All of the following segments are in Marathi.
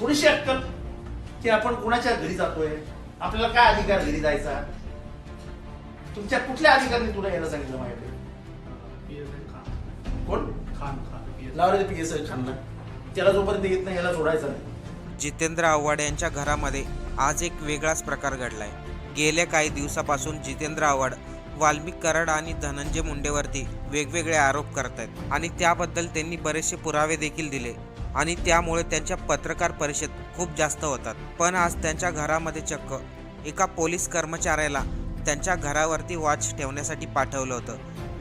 थोडीशी अक्कल की आपण कुणाच्या घरी जातोय? आपल्याला काय अधिकार घरी जायचा? तुमच्या कुठल्या अधिकाराने तुला यायला सांगितलं माझ्याकडे? कोण? लावले पी एस खानला त्याला जोपर्यंत येत नाही याला सोडायचा नाही. जितेंद्र आव्हाड यांच्या घरामध्ये आज एक वेगळाच प्रकार घडलाय. गेल्या काही दिवसापासून जितेंद्र आव्हाड वाल्मिक कराड आणि धनंजय मुंडेवरती वेगवेगळे आरोप करत आहेत आणि त्याबद्दल त्यांनी बरेचसे पुरावे देखील दिले. आणि त्यामुळे त्यांच्या पत्रकार परिषद खूप जास्त होतात. पण आज त्यांच्या घरामध्ये चक्क. एका पोलीस कर्मचाऱ्याला त्यांच्या घरावरती वॉच ठेवण्यासाठी पाठवलं होतं.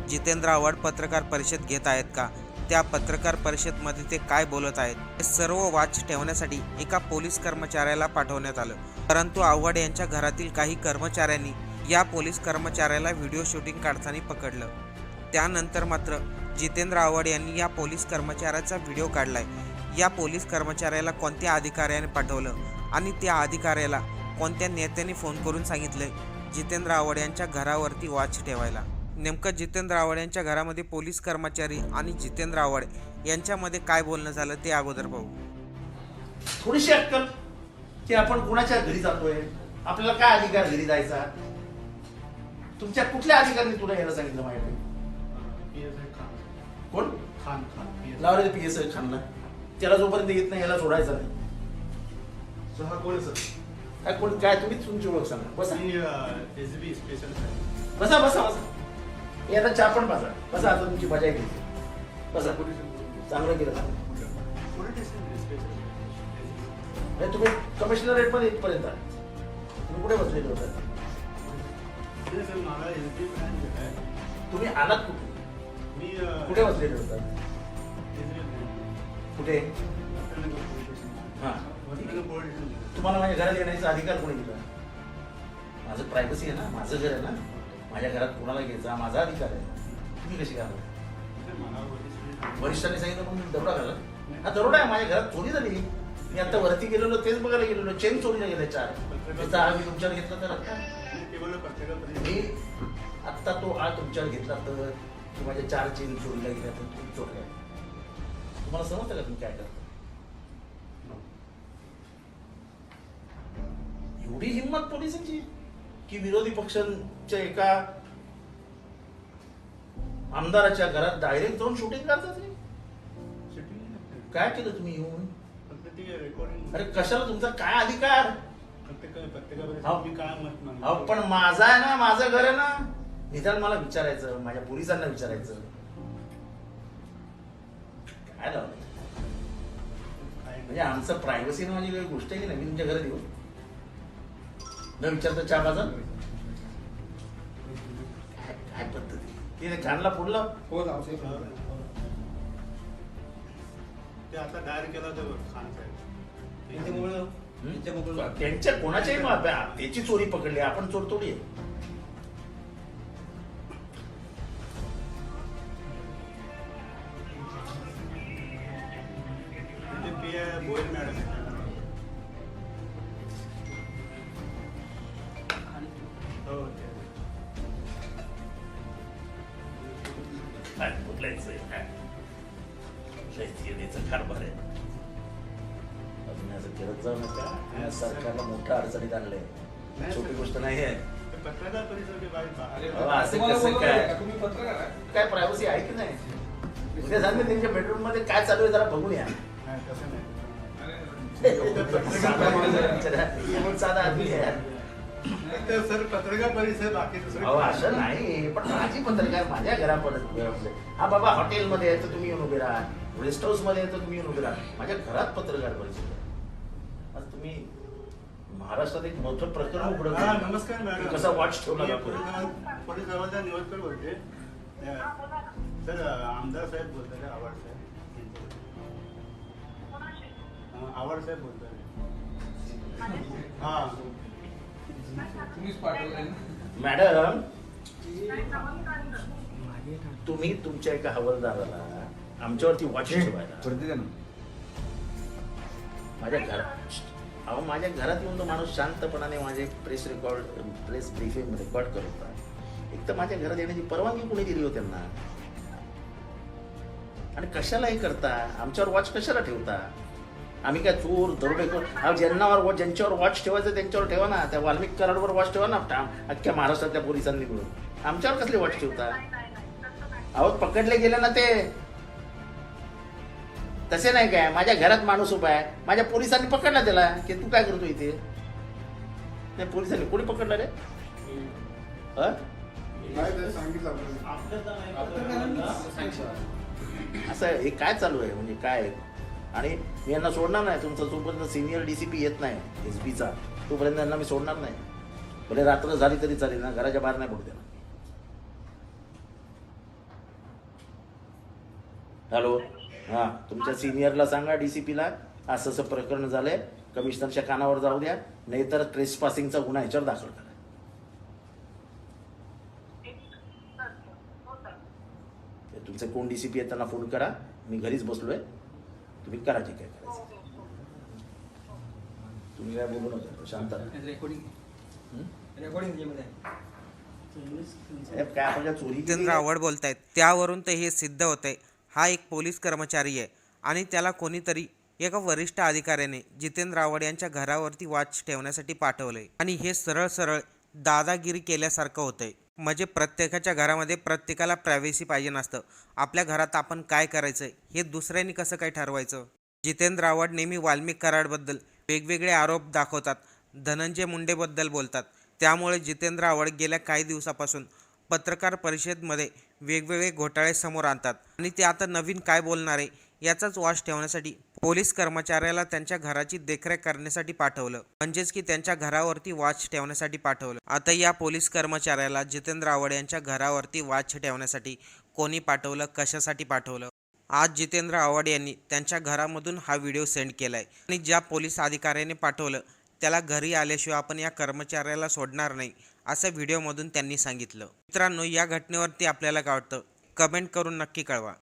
जितेंद्र आव्हाड पत्रकार परिषद घेत आहेत का? त्या पत्रकार परिषदमध्ये ते काय बोलत आहेत? हे सर्व वाच ठेवण्यासाठी एका पोलीस कर्मचाऱ्याला पाठवण्यात आलं. परंतु आव्हाड यांच्या घरातील काही कर्मचाऱ्यांनी या पोलीस कर्मचाऱ्याला व्हिडिओ शूटिंग काढताना पकडलं. त्यानंतर मात्र जितेंद्र आव्हाड यांनी या पोलीस कर्मचाऱ्याचा व्हिडिओ काढलाय. या पोलीस कर्मचाऱ्याला कोणत्या अधिकाऱ्याने पाठवलं आणि त्या अधिकाऱ्याला कोणत्या नेत्याने फोन करून सांगितलंय? जितेंद्र आव्हाड यांच्या घरावरती वॉच ठेवायला. नेमकं जितेंद्र आव्हाड यांच्या घरामध्ये पोलीस कर्मचारी आणि जितेंद्र आव्हाड यांच्यामध्ये काय बोलणं झालं ते अगोदर पाहू. थोडीशी अक्कल की आपण कुणाच्या घरी जातोय? आपल्याला काय अधिकार घरी जायचा? तुमच्या कुठल्या अधिकाराने तुला यायला सांगितलं माझ्याकडे कोण? लावले पी एस खानला. त्याला जोपर्यंत येत नाही याला सोडायचा नाही. काय कोण काय तुम्ही तुमची ओळख सांगा. बसा. बसा बसा बसा. हे आता चहा पण बसा बसा आता तुमची मजा येईल बसा. चांगलं केलं चांगलं. नाही, तुम्ही कमिशनरेटमध्ये इथपर्यंत आले. तुम्ही कुठे बसलेले होता? तुम्ही आलात कुठे? कुठे बसलेले होता कुठे? हां. तुम्हाला माझ्या घरात येण्याचा अधिकार कोणी दिला? माझं प्रायव्हसी आहे ना माझं घर आहे ना माझ्या घरात कोणाला घ्यायचा माझा अधिकार आहे. तुम्ही कशी घाला वरिष्ठांनी सांगितलं म्हणून दरोडा घाला हा दरोडा आहे माझ्या घरात चोरी झाली. मी आता वरती गेलेलो तेच बघायला गेलेलो. चेन चोरीला गेले चार. त्याचा आळ मी तुमच्यावर घेतला तर आता? मी आत्ता तो आळ तुमच्यावर घेतला तर? माझ्या चार चेन चोरीला गेल्या तर तुम्ही चोरल्या तुम्हाला समजतं का तुम्ही काय करता? एवढी हिंमत पोलिसांची की विरोधी पक्षांच्या एका आमदाराच्या घरात डायरेक्ट जाऊन शूटिंग करतात? काय केलं तुम्ही येऊन? अरे कशाला तुमचा काय अधिकार? पण माझा आहे ना माझं घर आहे ना. निदान मला विचारायचं माझ्या पोलिसांना विचारायचं. काय लावलं म्हणजे आमचं प्रायव्हसी म्हणजे काही गोष्ट आहे की नाही मी तुमच्या घरात येऊ. न विचारता चहा माझा काय पद्धती? तिने खानला फोडलं? हो जाऊ आता डायर केला तर खान साहेब? त्यांच्या कोणाच्याही त्याची चोरी पकडली आपण चोर थोडी आहे. काय आहे, काय? लयच येण्याचं कारभार आहे. अजून असं करत जाऊ नका. सरकारला मोठ्या अडचणीत आणलंय. छोटी गोष्ट नाही. आहे. काय? प्रायव्हसी आहे. की नाही? उद्या सांगते त्यांच्या बेडरूममध्ये काय चालू आहे जरा बघून या नाही तसं नाही. साधा माणूस आहे बिचारा. एवढं साधा आदमी आहे. सर पत्रकार परिषद बाकी दुसरं अहो असं नाही पण माझी पत्रकार माझ्या घरापर्यंत हा बाबा हॉटेलमध्ये आहे तर तुम्ही येऊन उभे राहा. रेस्ट हाऊसमध्ये आहे तर तुम्ही येऊन उभे राहा. माझ्या घरात पत्रकार परिषद आहे. आज तुम्ही महाराष्ट्रात एक मोठं प्रकरण उघडं हा केलं. नमस्कार मॅडम. कसा वॉच ठेवला मी पोलीस पोलीस गावाचा निवडकर बोलते सर आमदार साहेब बोलतात आवाड साहेब. आवाड साहेब बोलतात हा? मॅडम तुम्ही तुमच्या एका हवालदाराला आमच्यावरती वॉच ठेवायला. माझ्या घरात अहो माझ्या घरात येऊन तो माणूस शांतपणाने माझे press record press briefing record करत होता. एक तर माझ्या घरात येण्याची परवानगी कोणी दिली हो त्यांना? आणि कशाला हे करता? आमच्यावर वॉच कशाला ठेवता? आम्ही काय चोर दरोडेखोर अहो, ज्यांनावर वॉच ज्यांच्यावर वॉच ठेवायचं त्यांच्यावर ठेवा ना. त्या वाल्मिक कराडवर वॉच ठेवा ना अख्ख्या महाराष्ट्रातल्या पोलिसांनी मिळून. आमच्यावर कसली वॉच ठेवता? अहो पकडले गेले ना ते. तसे नाही काय? माझ्या घरात माणूस उभा आहे. माझ्या पोलिसांनी पकडला त्याला. की तू काय करतो इथे? नाही पोलिसांनी कोणी पकडलं रे? हं? असं हे काय चालू आहे? म्हणजे काय? आणि मी यांना सोडणार नाही. तुमचा जोपर्यंत सिनियर डी सी पी येत नाही एस पीचा तोपर्यंत यांना मी सोडणार नाही. भले रात्र झाली तरी चालेल ना घराच्या बाहेर नाही पडू देणार. हॅलो हां तुमच्या सिनियरला सांगा डी सी पीला असं असं प्रकरण झालंय. कमिशनरच्या कानावर जाऊ द्या. नाहीतर ट्रेस पासिंगचा गुन्हा ह्याच्यावर दाखल करा. तुमचे कोण डीसीपी आहेत त्यांना फोन करा. मी घरीच बसलोय. तुम्ही करा जे काय करायचं? तुम्ही काय बोलू नका शांत हं? काय आपण चोरी जितेंद्र आहे? आव्हाड बोलतायत. त्यावरून तर हे सिद्ध होतंय. हा एक पोलीस कर्मचारी आहे आणि त्याला कोणीतरी एका वरिष्ठ अधिकाऱ्याने जितेंद्र आव्हाड यांच्या घरावरती वाच ठेवण्यासाठी पाठवलंय. आणि हे सरळ सरळ दादागिरी केल्यासारखं होतंय. म्हणजे प्रत्येकाच्या घरामध्ये प्रत्येकाला प्रायव्हेसी पाहिजे नसतं. आपल्या घरात आपण काय करायचं हे दुसऱ्यांनी कसं काय ठरवायचं? जितेंद्र आव्हाड नेहमी वाल्मिक कराडबद्दल वेगवेगळे आरोप दाखवतात धनंजय मुंडेबद्दल बोलतात. त्यामुळे जितेंद्र आव्हाड गेल्या काही दिवसापासून पत्रकार परिषदेमध्ये वेगवेगळे घोटाळे समोर आणतात. आणि ते आता नवीन काय बोलणार आहे याचाच वास ठेवण्यासाठी पोलीस कर्मचाऱ्याला त्यांच्या घराची देखरेख करण्यासाठी पाठवलं. म्हणजेच की त्यांच्या घरावरती वाच ठेवण्यासाठी पाठवलं. आता या पोलीस कर्मचाऱ्याला जितेंद्र आव्हाड यांच्या घरावरती वाच ठेवण्यासाठी कोणी पाठवलं? कशासाठी पाठवलं? आज जितेंद्र आव्हाड यांनी त्यांच्या घरामधून हा व्हिडिओ सेंड केलाय. आणि ज्या पोलीस अधिकाऱ्याने पाठवलं त्याला घरी आल्याशिवाय आपण या कर्मचाऱ्याला सोडणार नाही असं व्हिडिओमधून त्यांनी सांगितलं. मित्रांनो या घटनेवरती आपल्याला काय वाटतं? कमेंट करून नक्की कळवा.